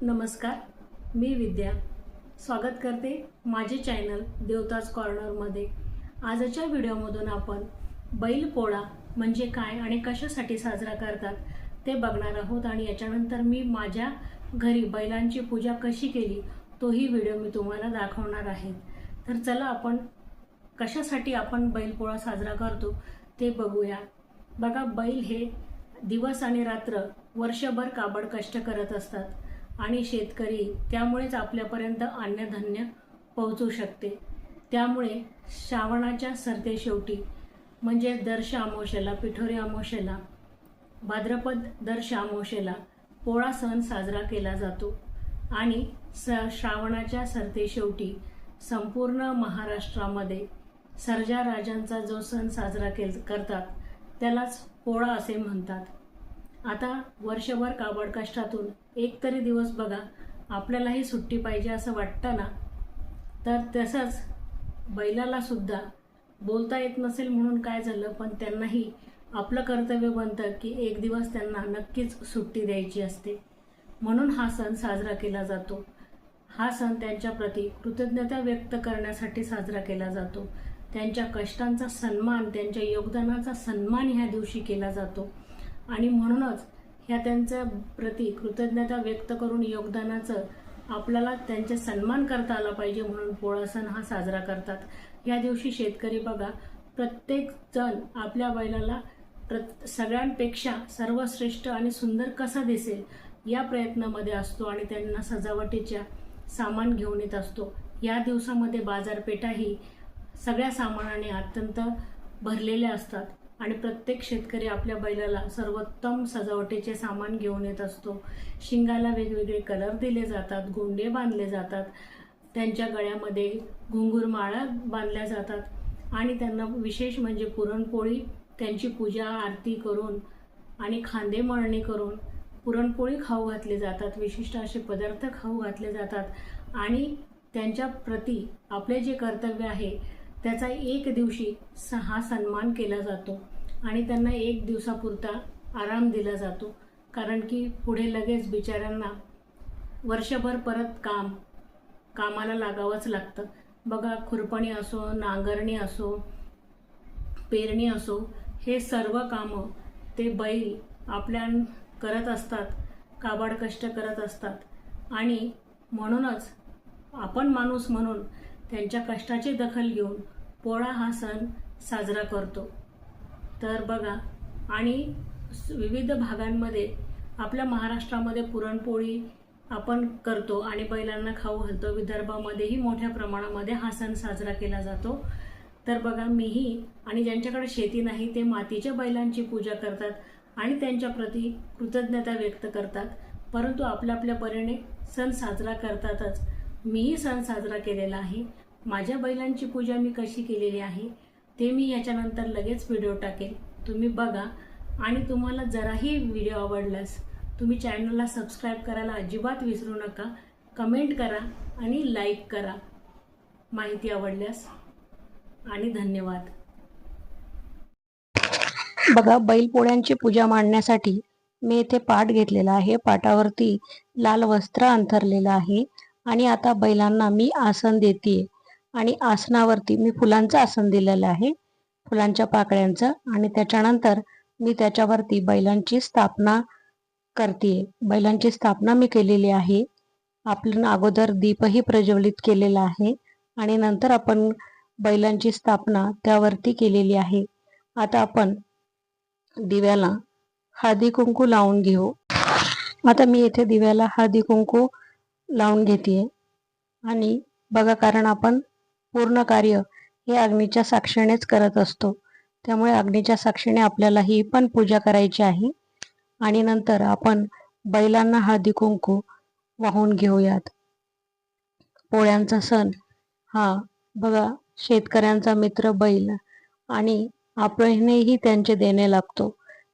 नमस्कार मी विद्या. स्वागत करते माझे चॅनल देवताज कॉर्नरमध्ये आजच्या व्हिडिओमधून आपण बैलपोळा म्हणजे काय आणि कशासाठी साजरा करतात ते बघणार आहोत आणि याच्यानंतर मी माझ्या घरी बैलांची पूजा कशी केली तोही व्हिडिओ मी तुम्हाला दाखवणार आहे. तर चला आपण कशासाठी आपण बैलपोळा साजरा करतो ते बघूया. बघा बैल हे दिवस आणि रात्र वर्षभर काबड कष्ट करत असतात. आणि शेतकरी त्यामुळेच आपल्यापर्यंत अन्नधान्य पोहोचू शकते. त्यामुळे श्रावणाच्या सरते शेवटी म्हणजे दर अमावस्येला पिठोरी अमावशेला भाद्रपद दर अमावशेला पोळा सण साजरा केला जातो. आणि स श्रावणाच्या सरते शेवटी संपूर्ण महाराष्ट्रामध्ये सर्जा राजांचा जो सण साजरा केल करतात त्यालाच पोळा असे म्हणतात. आता वर्षभर काबड कष्टातून एक तरी दिवस बघा आपल्यालाही सुट्टी पाहिजे असं वाटतं ना? तर तसंच बैलालासुद्धा बोलता येत नसेल म्हणून काय झालं पण त्यांनाही आपलं कर्तव्य बनतं की एक दिवस त्यांना नक्कीच सुट्टी द्यायची असते. म्हणून हा सण साजरा केला जातो. हा सण त्यांच्याप्रती कृतज्ञता व्यक्त करण्यासाठी साजरा केला जातो. त्यांच्या कष्टांचा सन्मान त्यांच्या योगदानाचा सन्मान ह्या दिवशी केला जातो. आणि म्हणूनच ह्या त्यांच्या प्रती कृतज्ञता व्यक्त करून योगदानाचं आपल्याला त्यांचा सन्मान करता आला पाहिजे म्हणून पोळा सण हा साजरा करतात. या दिवशी शेतकरी बघा प्रत्येक जण आपल्या बैलाला प्रत सगळ्यांपेक्षा सर्वश्रेष्ठ आणि सुंदर कसा दिसेल या प्रयत्नामध्ये असतो आणि त्यांना सजावटीच्या सामान घेऊन येत असतो. या दिवसामध्ये बाजारपेठाही सगळ्या सामानाने अत्यंत भरलेल्या असतात. आणि प्रत्येक शेतकरी आपल्या बैलाला सर्वोत्तम सजावटीचे सामान घेऊन येत असतो. शिंगाला वेगवेगळे कलर दिले जातात गोंडे बांधले जातात त्यांच्या गळ्यामध्ये घुंगुरमाळा बांधल्या जातात आणि त्यांना विशेष म्हणजे पुरणपोळी त्यांची पूजा आरती करून आणि खांदे मळणी करून पुरणपोळी खाऊ घातले जातात विशिष्ट असे पदार्थ खाऊ घातले जातात आणि त्यांच्या प्रती आपले जे कर्तव्य आहे त्याचा एक दिवशी स हा सन्मान केला जातो आणि त्यांना एक दिवसापुरता आराम दिला जातो. कारण की पुढे लगेच बिचाऱ्यांना वर्षभर परत काम कामाला लागावंच लागतं. बघा खुरपणी असो नांगरणी असो पेरणी असो हे सर्व कामं ते बैल आपल्या करत असतात काबाड कष्ट करत असतात. आणि म्हणूनच आपण माणूस म्हणून त्यांच्या कष्टाची दखल घेऊन पोळा हा सण साजरा करतो. तर बघा आणि विविध भागांमध्ये आपल्या महाराष्ट्रामध्ये पुरणपोळी आपण करतो आणि बैलांना खाऊ घालतो. विदर्भामध्येही मोठ्या प्रमाणामध्ये हा सण साजरा केला जातो. तर बघा मीही आणि ज्यांच्याकडे शेती नाही ते मातीच्या बैलांची पूजा करतात आणि त्यांच्याप्रती कृतज्ञता व्यक्त करतात. परंतु आपल्या आपल्या परीने सण साजरा करतातच. मीही सण साजरा केलेला आहे. माझ्या बैलांची पूजा मी कशी केलेली आहे ते मी याच्यानंतर लगेच व्हिडिओ टाकेल. तुम्ही बघा आणि तुम्हाला जराही व्हिडिओ आवडल्यास तुम्ही चॅनलला सबस्क्राईब करायला अजिबात विसरू नका. कमेंट करा आणि लाईक करा. माहिती आवडल्यास. आणि धन्यवाद. बघा बैलपोळ्यांची पूजा मांडण्यासाठी मी इथे पाट घेतलेला आहे. पाटावरती लाल वस्त्र अंथरलेलं आहे. आणि आता बैलांना मी आसन देते. आणि आसनावरती मी फुलांचं आसन दिलेलं आहे. फुलांच्या पाकळ्यांचं. आणि त्याच्यानंतर मी त्याच्यावरती बैलांची स्थापना करते. बैलांची स्थापना मी केलेली आहे. आपण अगोदर दीपही प्रज्वलित केलेला आहे. आणि नंतर आपण बैलांची स्थापना त्यावरती केलेली आहे. आता आपण दिव्याला हळदी कुंकू लावून घेऊ. आता मी येथे दिव्याला हळदी कुंकू लावून घेते आणि बघा कारण आपण पूर्ण कार्य हे अग्नीच्या साक्षीनेच करत असतो. त्यामुळे अग्नीच्या साक्षीने आपल्याला ही पण पूजा करायची आहे. आणि नंतर आपण बैलांना हळदी कुंकू वाहून घेऊयात. पोळ्यांचा सण हा बघा शेतकऱ्यांचा मित्र बैल आणि आपणही त्यांचे देणे लागतो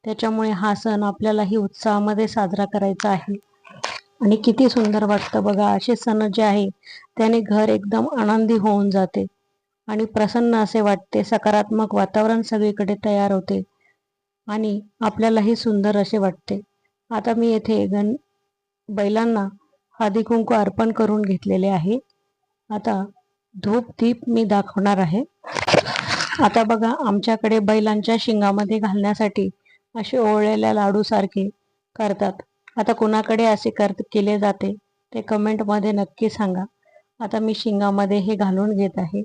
त्याच्यामुळे हा सण आपल्यालाही उत्साहामध्ये साजरा करायचा आहे. आणि किती सुंदर वाटतं बघा. असे सण जे आहे त्याने घर एकदम आनंदी होऊन जाते. आणि प्रसन्न असे वाटते. सकारात्मक वातावरण सगळीकडे तयार होते. आणि आपल्यालाही सुंदर असे वाटते. आता मी येथे गण बैलांना हळदी कुंकू अर्पण करून घेतलेले आहे. आता धूप दीप मी दाखवणार आहे. आता बघा आमच्याकडे बैलांच्या शिंगामध्ये घालण्यासाठी असे ओळलेल्या लाडू सारखे करतात. आता कुणाकडे असे कर केले जाते ते कमेंटमध्ये नक्की सांगा. आता मी शिंगामध्ये हे घालून घेत आहे.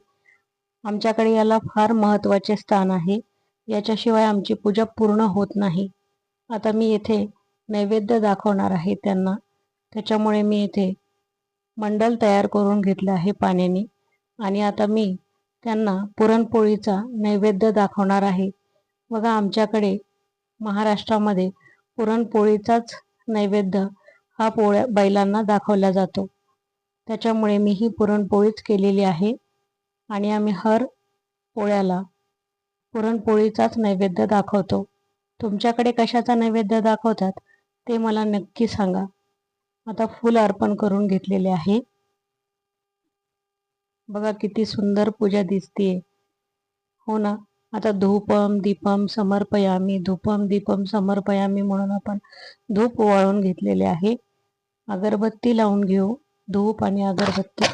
आमच्याकडे याला फार महत्त्वाचे स्थान आहे. याच्याशिवाय आमची पूजा पूर्ण होत नाही. आता मी येथे नैवेद्य दाखवणार आहे त्यांना. त्याच्यामुळे मी येथे मंडल तयार करून घेतलं आहे पाण्याने. आणि आता मी त्यांना पुरणपोळीचा नैवेद्य दाखवणार आहे. बघा आमच्याकडे महाराष्ट्रामध्ये पुरणपोळीचाच नैवेद्य हा पोळ्या बैलांना दाखवला जातो. त्याच्यामुळे मी ही पुरणपोळीच केलेली आहे आणि आम्ही हर पोळ्याला पुरणपोळीचाच नैवेद्य दाखवतो. तुमच्याकडे कशाचा नैवेद्य दाखवतात ते मला नक्की सांगा. आता फुल अर्पण करून घेतलेले आहे. बघा किती सुंदर पूजा दिसतीये. हो ना? आता धूपम दीपम समर्पयामी धूपम दीपम समर्पयामी म्हणून आपण धूप ओवाळून घेतलेले आहे. अगरबत्ती लावून घेऊ. धूप आणि अगरबत्ती.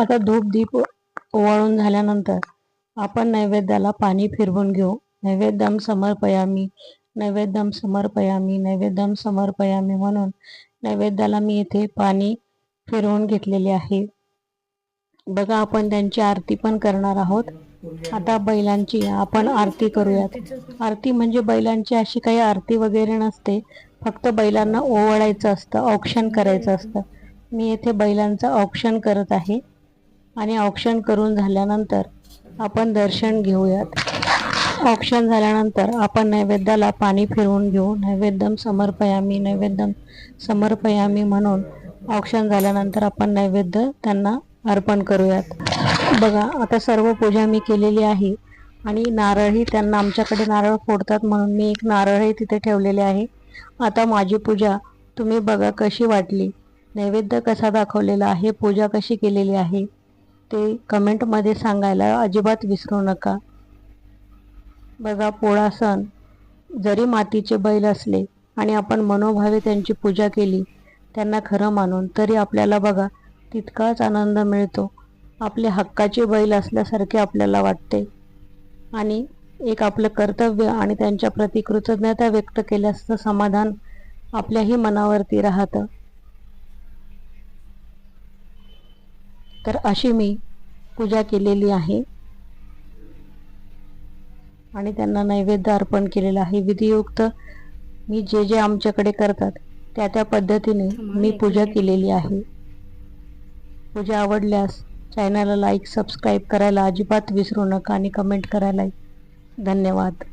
आता धूप दीप ओवाळून झाल्यानंतर आपण नैवेद्याला पाणी फिरवून घेऊ. नैवेद्यम समर्पयामी नैवेद्यम समर्पयामी नैवेद्यम समर्पयामी म्हणून नैवेद्याला मी इथे पाणी फिरवून घेतलेले आहे. बघा आपण त्यांची आरती पण करणार आहोत. आता बैलांची आपण आरती करूयात. आरती म्हणजे बैलांची अशी काही आरती वगैरे नसते. फक्त बैलांना ओवाळायचं असतं औक्षण करायचं असतं. मी येथे बैलांचं औक्षण करत आहे. आणि औक्षण करून झाल्यानंतर आपण दर्शन घेऊयात. औक्षण झाल्यानंतर आपण नैवेद्याला पाणी फिरवून घेऊ. नैवेद्यम समर्पयामी नैवेद्यम समर्पयामी म्हणून औक्षण झाल्यानंतर आपण नैवेद्य त्यांना अर्पण करूयात. बघा आता सर्व पूजा मी केलेली आहे आणि नारळही त्यांना आमच्याकडे नारळ फोडतात म्हणून मी एक नारळही तिथे ठेवलेले आहे. आता माझी पूजा तुम्ही बघा कशी वाटली. नैवेद्य कसा दाखवलेला आहे पूजा कशी केलेली आहे ते कमेंटमध्ये सांगायला अजिबात विसरू नका. बघा पोळा सण जरी मातीचे बैल असले आणि आपण मनोभावे त्यांची पूजा केली त्यांना खरं मानून तरी आपल्याला बघा तितकाच आनंद मिळतो. आपले हक्काचे बैल असल्यासारखे आपल्याला वाटते. आणि एक आपलं कर्तव्य आणि त्यांच्या प्रती कृतज्ञता व्यक्त केल्याचं समाधान आपल्याही मनावरती राहतं. तर अशी मी पूजा केलेली आहे. आणि त्यांना नैवेद्य अर्पण केलेलं आहे. विधियुक्त मी जे जे आमच्याकडे करतात त्या त्या पद्धतीने मी पूजा केलेली आहे. पूजा आवडल्यास चॅनलला लाईक सबस्क्राईब करायला अजिबात विसरू नका आणि कमेंट करायला धन्यवाद.